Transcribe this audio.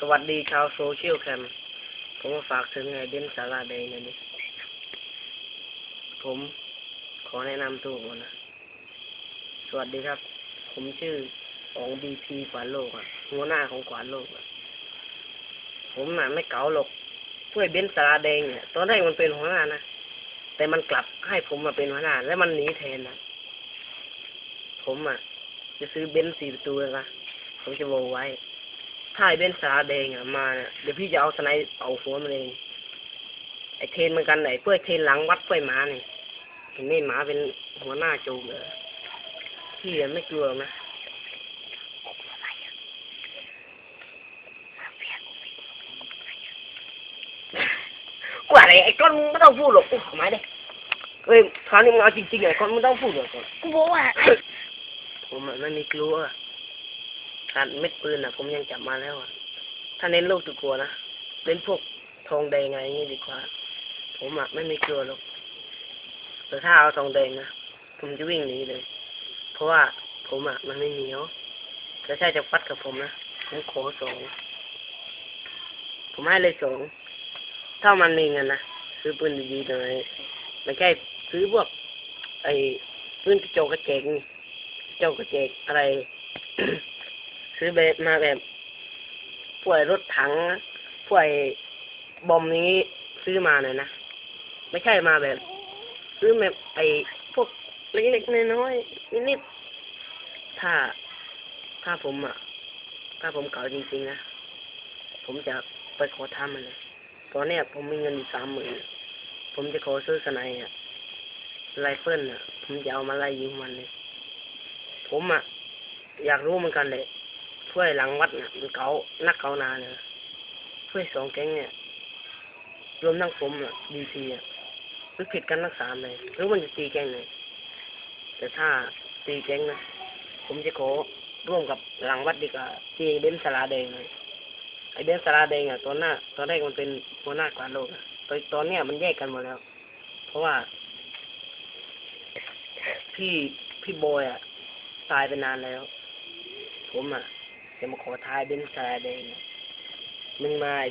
สวัสดีชาวโซเชียลแคมผมมาฝากถึงไงเบนสาราแดงนะนี่ ผมขอแนะนำตัวก่อนนะ สวัสดีครับ ผมชื่อของบีพีขวานโลกอะ หัวหน้าของขวานโลกอะ ผมน่ะไม่เก๋าหรอกช่วยเบนสาราแดงเนี่ย ตอนแรกมันเป็นหัวหน้านะ แต่มันกลับให้ผมมาเป็นหัวหน้า แล้วมันหนีแทนนะ ผมอะ จะซื้อเบนซ์สี่ประตูเลยนะผมจะโวไว้ ถ้าไอ้เบนซ์สาราแดงอะมาเนี่ยเดี๋ยวพี่จะเอาสไนป์เอาหัวมันเองไอ้เทนเหมือนกันไอ้เพื่อเทนหลังวัดเพื่อหมาเนี่ยเห็นไหมหมาเป็นหัวหน้าโจมเลยพี่อะไม่กลัวหรอกนะกว่าอะไรไอ้ก้อนมึงไม่ต้องพูดหรอกกูขอไม้เลยเฮ้ยคราวนี้มึงเอาจริงๆไอ้ก้อนมึงต้องพูดหรอกก่อนกูบอกว่าผมอะไม่มีกลัว การเม็ดปืนอะ ผมยังจับมาแล้วอะถ้าเน้นลูกตัวกลัวนะเล่นพวกทองแดงไรอย่างงี้ดีกว่า ผมอะไม่มีกลัวหรอกแต่ถ้าเอาทองแดงนะผมจะวิ่งหนีเลย เพราะว่าผมอะมันไม่เหนียวแต่ถ้าจะฟัดกับผมนะผมขอสองผมให้เลยสองถ้ามันมีเงินนะซื้อปืนดีๆหน่อยไม่ใช่ซื้อพวก ไอ้ปืนกระโจกกระเจงเจ้ากระเจกอะไร ซื้อแบบมาแบบพวกรถถังพวกบอมนี้ซื้อมาหน่อยนะไม่ใช่มาแบบ ซื้อแบบไอ้พวกเล็กๆน้อยๆนิดๆถ้าถ้าผมอะ ถ้าผมเก่าจริงๆนะผมจะไปขอทำมันเลยตอนเนี้ยผมมีเงินอยู่สามหมื่นผมจะขอซื้อสไนอะไรเฟิลอะ ผมจะเอามาไล่ยิงมันเลย ผมอะ อยากรู้เหมือนกันเลย ถ้วยหลังวัดเนี่ยมันเกานักเกานาเนี่ยถ้วยสองแก๊งเนี่ย รวมทั้งผมอะดีซีอะมันผิดกันทั้งสามเลยหรือมันจะตีแก๊งเลยแต่ถ้าตีแก๊งนะผมจะขอร่วมกับหลังวัดดีกว่าที่เบนสลาแดงเลยไอเบนสลาแดงอะตอนหน้าตอนแรกมันเป็นหัวหน้ากวาดโลกตอนตอนเนี้ยมันแยกกันหมดแล้ว เพราะว่า พี่พี่โบอยอะตายไปนานแล้ว ผมอะ จะมาขอทายเบนซ์สลาแดงอะมึงมาไอ